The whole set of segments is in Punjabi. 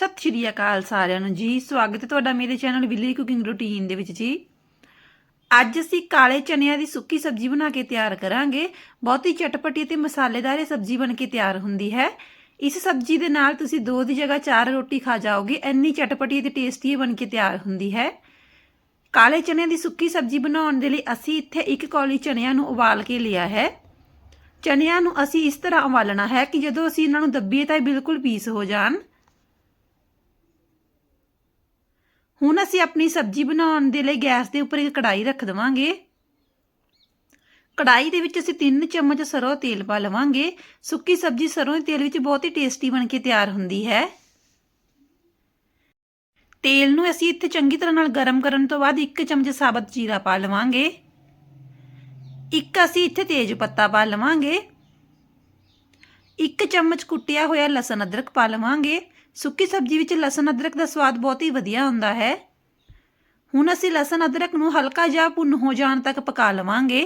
ਸਤਿ ਸ਼੍ਰੀ ਅਕਾਲ ਸਾਰਿਆਂ ਨੂੰ ਜੀ। ਸਵਾਗਤ ਹੈ ਤੁਹਾਡਾ ਮੇਰੇ ਚੈਨਲ ਵਿਲੀ ਕੁਕਿੰਗ ਰੂਟੀਨ ਦੇ ਵਿੱਚ ਜੀ। ਅੱਜ ਅਸੀਂ ਕਾਲੇ ਚਨਿਆਂ ਦੀ ਸੁੱਕੀ ਸਬਜ਼ੀ ਬਣਾ ਕੇ ਤਿਆਰ ਕਰਾਂਗੇ। ਬਹੁਤ ਹੀ ਚਟਪਟੀ ਤੇ ਮਸਾਲੇਦਾਰ ਇਹ ਸਬਜ਼ੀ ਬਣ ਕੇ ਤਿਆਰ ਹੁੰਦੀ ਹੈ। ਇਸ ਸਬਜ਼ੀ ਦੇ ਨਾਲ ਤੁਸੀਂ ਦੋ ਦੀ ਜਗ੍ਹਾ ਚਾਰ ਰੋਟੀ ਖਾ ਜਾਓਗੇ। ਇੰਨੀ ਚਟਪਟੀ ਤੇ ਟੇਸਟੀ ਬਣ ਕੇ ਤਿਆਰ ਹੁੰਦੀ ਹੈ। ਕਾਲੇ ਚਨਿਆਂ ਦੀ ਸੁੱਕੀ ਸਬਜ਼ੀ ਬਣਾਉਣ ਦੇ ਲਈ ਅਸੀਂ ਇੱਥੇ ਇੱਕ ਕੌਲੀ ਚਨਿਆਂ ਨੂੰ ਉਬਾਲ ਕੇ ਲਿਆ ਹੈ। ਚਨਿਆਂ ਨੂੰ ਅਸੀਂ ਇਸ ਤਰ੍ਹਾਂ ਉਬਾਲਣਾ ਹੈ ਕਿ ਜਦੋਂ ਅਸੀਂ ਇਹਨਾਂ ਨੂੰ ਦੱਬੀਏ ਤਾਂ ਇਹ ਬਿਲਕੁਲ ਪੀਸ ਹੋ ਜਾਣ। ਹੁਣ ਅਸੀਂ ਆਪਣੀ ਸਬਜ਼ੀ ਬਣਾਉਣ ਦੇ ਲਈ ਗੈਸ ਦੇ ਉੱਪਰ ਇੱਕ ਕੜਾਈ ਰੱਖ ਦਵਾਂਗੇ। ਕੜਾਈ ਦੇ ਵਿੱਚ ਅਸੀਂ 3 ਚਮਚ ਸਰੋਂ ਤੇਲ ਪਾ ਲਵਾਂਗੇ। ਸੁੱਕੀ ਸਬਜ਼ੀ ਸਰੋਂ ਦੇ ਤੇਲ ਵਿੱਚ ਬਹੁਤ ਹੀ ਟੇਸਟੀ ਬਣ ਕੇ ਤਿਆਰ ਹੁੰਦੀ ਹੈ। ਤੇਲ ਨੂੰ ਅਸੀਂ ਇੱਥੇ ਚੰਗੀ ਤਰ੍ਹਾਂ ਨਾਲ ਗਰਮ ਕਰਨ ਤੋਂ ਬਾਅਦ 1 ਚਮਚ ਸਾਬਤ ਜੀਰਾ ਪਾ ਲਵਾਂਗੇ। ਇੱਕ ਅਸੀਂ ਇੱਥੇ ਤੇਜ ਪੱਤਾ ਪਾ ਲਵਾਂਗੇ। ਇੱਕ ਚਮਚ ਕੁੱਟਿਆ ਹੋਇਆ ਲਸਣ ਅਦਰਕ ਪਾ ਲਵਾਂਗੇ। ਸੁੱਕੀ ਸਬਜ਼ੀ ਵਿੱਚ ਲਸਣ ਅਦਰਕ ਦਾ ਸਵਾਦ ਬਹੁਤ ਹੀ ਵਧੀਆ ਹੁੰਦਾ ਹੈ। ਹੁਣ ਅਸੀਂ ਲਸਣ ਅਦਰਕ ਨੂੰ ਹਲਕਾ ਜਿਹਾ ਭੁੰਨ ਹੋ ਜਾਣ ਤੱਕ ਪਕਾ ਲਵਾਂਗੇ।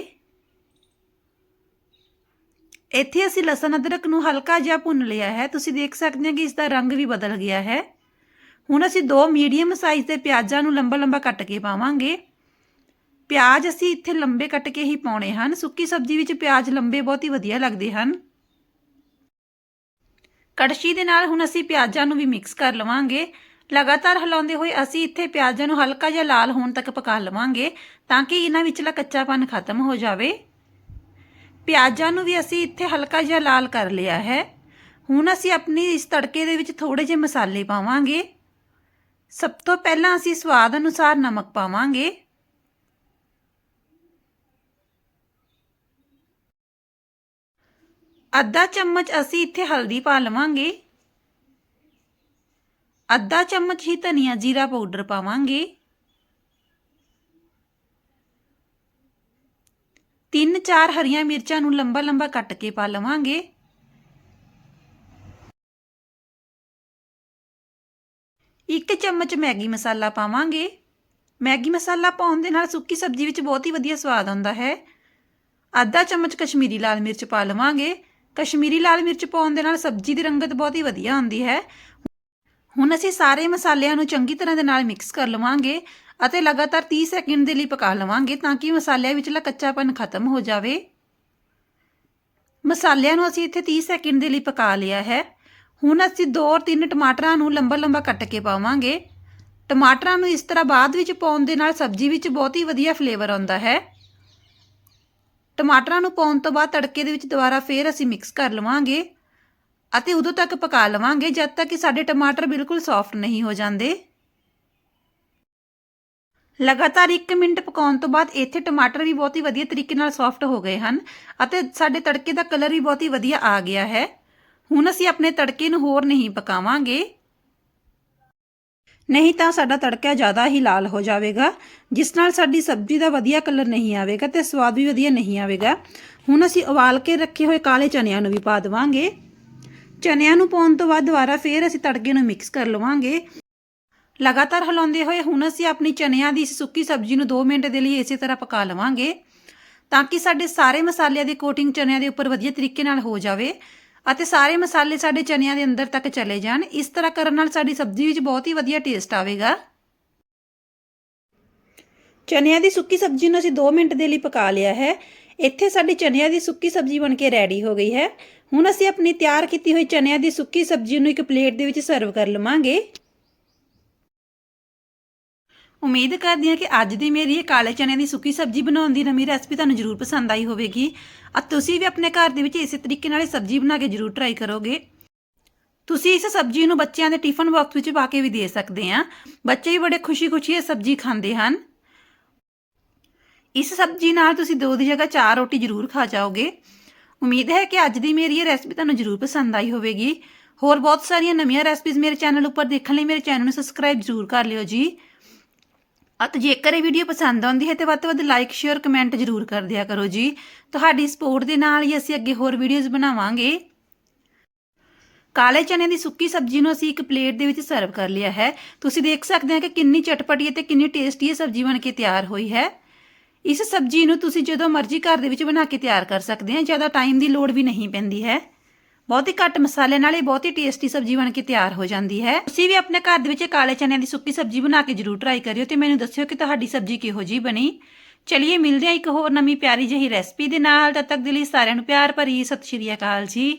ਇੱਥੇ ਅਸੀਂ ਲਸਣ ਅਦਰਕ ਨੂੰ ਹਲਕਾ ਜਿਹਾ ਭੁੰਨ ਲਿਆ ਹੈ। ਤੁਸੀਂ ਦੇਖ ਸਕਦੇ ਹੋ ਕਿ ਇਸ ਦਾ ਰੰਗ ਵੀ ਬਦਲ ਗਿਆ ਹੈ। ਹੁਣ ਅਸੀਂ ਦੋ ਮੀਡੀਅਮ ਸਾਈਜ਼ ਦੇ ਪਿਆਜ਼ਾਂ ਨੂੰ ਲੰਬਾ ਲੰਬਾ ਕੱਟ ਕੇ ਪਾਵਾਂਗੇ। ਪਿਆਜ਼ ਅਸੀਂ ਇੱਥੇ ਲੰਬੇ ਕੱਟ ਕੇ ਹੀ ਪਾਉਣੇ ਹਨ। ਸੁੱਕੀ ਸਬਜ਼ੀ ਵਿੱਚ ਪਿਆਜ਼ ਲੰਬੇ ਬਹੁਤ ਹੀ ਵਧੀਆ ਲੱਗਦੇ ਹਨ। ਕੜਛੀ ਦੇ ਨਾਲ ਹੁਣ ਅਸੀਂ ਪਿਆਜ਼ਾਂ ਨੂੰ ਵੀ ਮਿਕਸ ਕਰ ਲਵਾਂਗੇ। ਲਗਾਤਾਰ ਹਿਲਾਉਂਦੇ ਹੋਏ ਅਸੀਂ ਇੱਥੇ ਪਿਆਜ਼ਾਂ ਨੂੰ ਹਲਕਾ ਜਿਹਾ ਲਾਲ ਹੋਣ ਤੱਕ ਪਕਾ ਲਵਾਂਗੇ ਤਾਂ ਕਿ ਇਹਨਾਂ ਵਿਚਲਾ ਕੱਚਾਪਨ ਖਤਮ ਹੋ ਜਾਵੇ। ਪਿਆਜ਼ਾਂ ਨੂੰ ਵੀ ਅਸੀਂ ਇੱਥੇ ਹਲਕਾ ਜਿਹਾ ਲਾਲ ਕਰ ਲਿਆ ਹੈ। ਹੁਣ ਅਸੀਂ ਆਪਣੀ ਇਸ ਤੜਕੇ ਦੇ ਵਿੱਚ ਥੋੜੇ ਜਿਹੇ ਮਸਾਲੇ ਪਾਵਾਂਗੇ। ਸਭ ਤੋਂ ਪਹਿਲਾਂ ਅਸੀਂ ਸਵਾਦ ਅਨੁਸਾਰ ਨਮਕ ਪਾਵਾਂਗੇ। ਅੱਧਾ ਚਮਚ ਅਸੀਂ ਇੱਥੇ ਹਲਦੀ ਪਾ ਲਵਾਂਗੇ। ਅੱਧਾ ਚਮਚ ਹੀ ਧਨੀਆ ਜੀਰਾ ਪਾਊਡਰ ਪਾਵਾਂਗੇ। ਤਿੰਨ ਚਾਰ ਹਰੀਆਂ ਮਿਰਚਾਂ ਨੂੰ ਲੰਬਾ ਲੰਬਾ ਕੱਟ ਕੇ ਪਾ ਲਵਾਂਗੇ। ਇੱਕ ਚਮਚ ਮੈਗੀ ਮਸਾਲਾ ਪਾਵਾਂਗੇ। ਮੈਗੀ ਮਸਾਲਾ ਪਾਉਣ ਦੇ ਨਾਲ ਸੁੱਕੀ ਸਬਜ਼ੀ ਵਿੱਚ ਬਹੁਤ ਹੀ ਵਧੀਆ ਸਵਾਦ ਆਉਂਦਾ ਹੈ। ਅੱਧਾ ਚਮਚ ਕਸ਼ਮੀਰੀ ਲਾਲ ਮਿਰਚ ਪਾ ਲਵਾਂਗੇ। ਕਸ਼ਮੀਰੀ ਲਾਲ ਮਿਰਚ ਪਾਉਣ ਦੇ ਨਾਲ ਸਬਜ਼ੀ ਦੀ ਰੰਗਤ ਬਹੁਤ ਹੀ ਵਧੀਆ ਆਉਂਦੀ ਹੈ। ਹੁਣ ਅਸੀਂ ਸਾਰੇ ਮਸਾਲਿਆਂ ਨੂੰ ਚੰਗੀ ਤਰ੍ਹਾਂ ਦੇ ਨਾਲ ਮਿਕਸ ਕਰ ਲਵਾਂਗੇ ਅਤੇ ਲਗਾਤਾਰ 30 ਸੈਕਿੰਡ ਦੇ ਲਈ ਪਕਾ ਲਵਾਂਗੇ ਤਾਂ ਕਿ ਮਸਾਲਿਆਂ ਵਿਚਲਾ ਕੱਚਾਪਨ ਖਤਮ ਹੋ ਜਾਵੇ। ਮਸਾਲਿਆਂ ਨੂੰ ਅਸੀਂ ਇੱਥੇ 30 ਸੈਕਿੰਡ ਦੇ ਲਈ ਪਕਾ ਲਿਆ ਹੈ। ਹੁਣ ਅਸੀਂ 2-3 ਟਮਾਟਰਾਂ ਨੂੰ ਲੰਬਾ ਲੰਬਾ ਕੱਟ ਕੇ ਪਾਵਾਂਗੇ। ਟਮਾਟਰਾਂ ਨੂੰ ਇਸ ਤਰ੍ਹਾਂ ਬਾਅਦ ਵਿੱਚ ਪਾਉਣ ਦੇ ਨਾਲ ਸਬਜ਼ੀ ਵਿੱਚ ਬਹੁਤ ਹੀ ਵਧੀਆ ਫਲੇਵਰ ਆਉਂਦਾ ਹੈ। ਟਮਾਟਰਾਂ ਨੂੰ ਪਾਉਣ ਤੋਂ ਬਾਅਦ ਤੜਕੇ ਦੇ ਵਿੱਚ ਦੁਬਾਰਾ ਫੇਰ ਅਸੀਂ ਮਿਕਸ ਕਰ ਲਵਾਂਗੇ ਅਤੇ ਉਦੋਂ ਤੱਕ ਪਕਾ ਲਵਾਂਗੇ ਜਦ ਤੱਕ ਕਿ ਸਾਡੇ ਟਮਾਟਰ ਬਿਲਕੁਲ ਸੌਫਟ ਨਹੀਂ ਹੋ ਜਾਂਦੇ। ਲਗਾਤਾਰ 1 ਮਿੰਟ ਪਕਾਉਣ ਤੋਂ ਬਾਅਦ ਇੱਥੇ ਟਮਾਟਰ ਵੀ ਬਹੁਤ ਹੀ ਵਧੀਆ ਤਰੀਕੇ ਨਾਲ ਸੌਫਟ ਹੋ ਗਏ ਹਨ ਅਤੇ ਸਾਡੇ ਤੜਕੇ ਦਾ ਕਲਰ ਵੀ ਬਹੁਤ ਹੀ ਵਧੀਆ ਆ ਗਿਆ ਹੈ। ਹੁਣ ਅਸੀਂ ਆਪਣੇ ਤੜਕੇ ਨੂੰ ਹੋਰ ਨਹੀਂ ਪਕਾਵਾਂਗੇ। ਨਹੀਂ ਤਾਂ ਸਾਡਾ ਤੜਕਾ ਜ਼ਿਆਦਾ ਹੀ ਲਾਲ ਹੋ ਜਾਵੇਗਾ, ਜਿਸ ਨਾਲ ਸਾਡੀ ਸਬਜ਼ੀ ਦਾ ਵਧੀਆ ਕਲਰ ਨਹੀਂ ਆਵੇਗਾ ਤੇ ਸਵਾਦ ਵੀ ਵਧੀਆ ਨਹੀਂ ਆਵੇਗਾ। ਹੁਣ ਅਸੀਂ ਉਬਾਲ ਕੇ ਰੱਖੇ ਹੋਏ ਕਾਲੇ ਚਨਿਆਂ ਨੂੰ ਵੀ ਪਾ ਦੇਵਾਂਗੇ। ਚਨਿਆਂ ਨੂੰ ਪਾਉਣ ਤੋਂ ਬਾਅਦ ਦੁਬਾਰਾ ਫੇਰ ਅਸੀਂ ਤੜਕੇ ਨੂੰ ਮਿਕਸ ਕਰ ਲਵਾਂਗੇ। ਲਗਾਤਾਰ ਹਿਲਾਉਂਦੇ ਹੋਏ ਹੁਣ ਅਸੀਂ ਆਪਣੀ ਚਨਿਆਂ ਦੀ ਸੁੱਕੀ ਸਬਜ਼ੀ ਨੂੰ 2 ਮਿੰਟ ਦੇ ਲਈ ਇਸੇ ਤਰ੍ਹਾਂ ਪਕਾ ਲਵਾਂਗੇ, ਤਾਂ ਕਿ ਸਾਡੇ ਸਾਰੇ ਮਸਾਲਿਆਂ ਦੀ ਕੋਟਿੰਗ ਚਨਿਆਂ ਦੇ ਉੱਪਰ ਵਧੀਆ ਤਰੀਕੇ ਨਾਲ ਹੋ ਜਾਵੇ। ਅਤੇ ਸਾਰੇ ਮਸਾਲੇ ਸਾਡੇ ਚਨਿਆਂ ਦੇ ਅੰਦਰ ਤੱਕ ਚਲੇ ਜਾਣ। ਇਸ ਤਰ੍ਹਾਂ ਕਰਨ ਨਾਲ ਸਾਡੀ ਸਬਜ਼ੀ ਵਿੱਚ ਬਹੁਤ ਹੀ ਵਧੀਆ ਟੇਸਟ ਆਵੇਗਾ। ਚਨਿਆਂ ਦੀ ਸੁੱਕੀ ਸਬਜ਼ੀ ਨੂੰ ਅਸੀਂ 2 ਮਿੰਟ ਦੇ ਲਈ ਪਕਾ ਲਿਆ ਹੈ। ਇੱਥੇ ਸਾਡੀ ਚਨਿਆਂ ਦੀ ਸੁੱਕੀ ਸਬਜ਼ੀ ਬਣ ਕੇ ਰੈਡੀ ਹੋ ਗਈ ਹੈ। ਹੁਣ ਅਸੀਂ ਆਪਣੀ ਤਿਆਰ ਕੀਤੀ ਹੋਈ ਚਨਿਆਂ ਦੀ ਸੁੱਕੀ ਸਬਜ਼ੀ ਨੂੰ ਇੱਕ ਪਲੇਟ ਦੇ ਵਿੱਚ ਸਰਵ ਕਰ ਲਵਾਂਗੇ। ਉਮੀਦ ਕਰਦੀ ਹਾਂ ਕਿ ਅੱਜ ਦੀ ਮੇਰੀ ਇਹ ਕਾਲੇ ਚਨਿਆਂ ਦੀ ਸੁੱਕੀ ਸਬਜ਼ੀ ਬਣਾਉਣ ਦੀ ਨਵੀਂ ਰੈਸਪੀ ਤੁਹਾਨੂੰ ਜ਼ਰੂਰ ਪਸੰਦ ਆਈ ਹੋਵੇਗੀ। ਅਤੇ ਤੁਸੀਂ ਵੀ ਆਪਣੇ ਘਰ ਦੇ ਵਿੱਚ ਇਸੇ ਤਰੀਕੇ ਨਾਲ ਇਹ ਸਬਜ਼ੀ ਬਣਾ ਕੇ ਜ਼ਰੂਰ ਟਰਾਈ ਕਰੋਗੇ। ਤੁਸੀਂ ਇਸ ਸਬਜ਼ੀ ਨੂੰ ਬੱਚਿਆਂ ਦੇ ਟਿਫਨ ਬਾਕਸ ਵਿੱਚ ਪਾ ਕੇ ਵੀ ਦੇ ਸਕਦੇ ਆ ਬੱਚੇ ਵੀ ਬੜੇ ਖੁਸ਼ੀ-ਖੁਸ਼ੀ ਇਹ ਸਬਜ਼ੀ ਖਾਂਦੇ ਹਨ। ਇਸ ਸਬਜ਼ੀ ਨਾਲ ਤੁਸੀਂ ਦੋ ਦੀ ਜਗ੍ਹਾ ਚਾਰ ਰੋਟੀ ਜ਼ਰੂਰ ਖਾ ਜਾਓਗੇ। ਉਮੀਦ ਹੈ ਕਿ ਅੱਜ ਦੀ ਮੇਰੀ ਇਹ ਰੈਸਪੀ ਤੁਹਾਨੂੰ ਜ਼ਰੂਰ ਪਸੰਦ ਆਈ ਹੋਵੇਗੀ। ਹੋਰ ਬਹੁਤ ਸਾਰੀਆਂ ਨਵੀਆਂ ਰੈਸਪੀਜ਼ ਮੇਰੇ ਚੈਨਲ ਉੱਪਰ ਦੇਖਣ ਲਈ ਮੇਰੇ ਚੈਨਲ ਨੂੰ ਸਬਸਕ੍ਰਾਈਬ ਜ਼ਰੂਰ ਕਰ ਲਿਓ ਜੀ। ਅਤੇ ਜੇਕਰ ਇਹ ਵੀਡੀਓ ਪਸੰਦ ਆਉਂਦੀ ਹੈ ਤੇ ਵੱਧ ਤੋਂ ਵੱਧ ਲਾਈਕ ਸ਼ੇਅਰ ਕਮੈਂਟ ਜ਼ਰੂਰ ਕਰ ਦਿਆ ਕਰੋ ਜੀ। ਤੁਹਾਡੀ ਸਪੋਰਟ ਦੇ ਨਾਲ ਹੀ ਅਸੀਂ ਅੱਗੇ ਹੋਰ ਵੀਡੀਓਜ਼ ਬਣਾਵਾਂਗੇ। ਕਾਲੇ ਚਨੇ ਦੀ ਸੁੱਕੀ ਸਬਜ਼ੀ ਨੂੰ ਅਸੀਂ ਇੱਕ ਪਲੇਟ ਦੇ ਵਿੱਚ ਸਰਵ ਕਰ ਲਿਆ ਹੈ। ਤੁਸੀਂ ਦੇਖ ਸਕਦੇ ਹੋ ਕਿ ਕਿੰਨੀ ਚਟਪਟੀ ਅਤੇ ਕਿੰਨੀ ਟੇਸਟੀ ਇਹ ਸਬਜ਼ੀ ਬਣ ਕੇ ਤਿਆਰ ਹੋਈ ਹੈ। ਇਸ ਸਬਜ਼ੀ ਨੂੰ ਤੁਸੀਂ ਜਦੋਂ ਮਰਜ਼ੀ ਘਰ ਦੇ ਵਿੱਚ ਬਣਾ ਕੇ ਤਿਆਰ ਕਰ ਸਕਦੇ ਆ ਜ਼ਿਆਦਾ ਟਾਈਮ ਦੀ ਲੋੜ ਵੀ ਨਹੀਂ ਪੈਂਦੀ ਹੈ। ਬਹੁਤ ਹੀ ਘੱਟ ਮਸਾਲੇ ਨਾਲ ਇਹ ਬਹੁਤ ਹੀ ਟੇਸਟੀ ਸਬਜ਼ੀ ਬਣ ਕੇ ਤਿਆਰ ਹੋ ਜਾਂਦੀ ਹੈ। ਤੁਸੀਂ ਵੀ ਆਪਣੇ ਘਰ ਦੇ ਵਿੱਚ ਕਾਲੇ ਚਨਿਆਂ ਦੀ ਸੁੱਕੀ ਸਬਜ਼ੀ ਬਣਾ ਕੇ ਜਰੂਰ ਟਰਾਈ ਕਰਿਓ ਤੇ ਮੈਨੂੰ ਦੱਸਿਓ ਕਿ ਤੁਹਾਡੀ ਸਬਜ਼ੀ ਕਿਹੋ ਜੀ ਬਣੀ। ਚਲਿਏ ਮਿਲਦੇ ਹਾਂ ਇੱਕ ਹੋਰ ਨਵੀਂ ਪਿਆਰੀ ਜਿਹੀ ਰੈਸਪੀ ਦੇ ਨਾਲ। ਤਦ ਤੱਕ ਦੇ ਲਈ ਸਾਰਿਆਂ ਨੂੰ ਪਿਆਰ ਭਰੀ ਸਤਿ ਸ਼੍ਰੀ ਅਕਾਲ ਜੀ।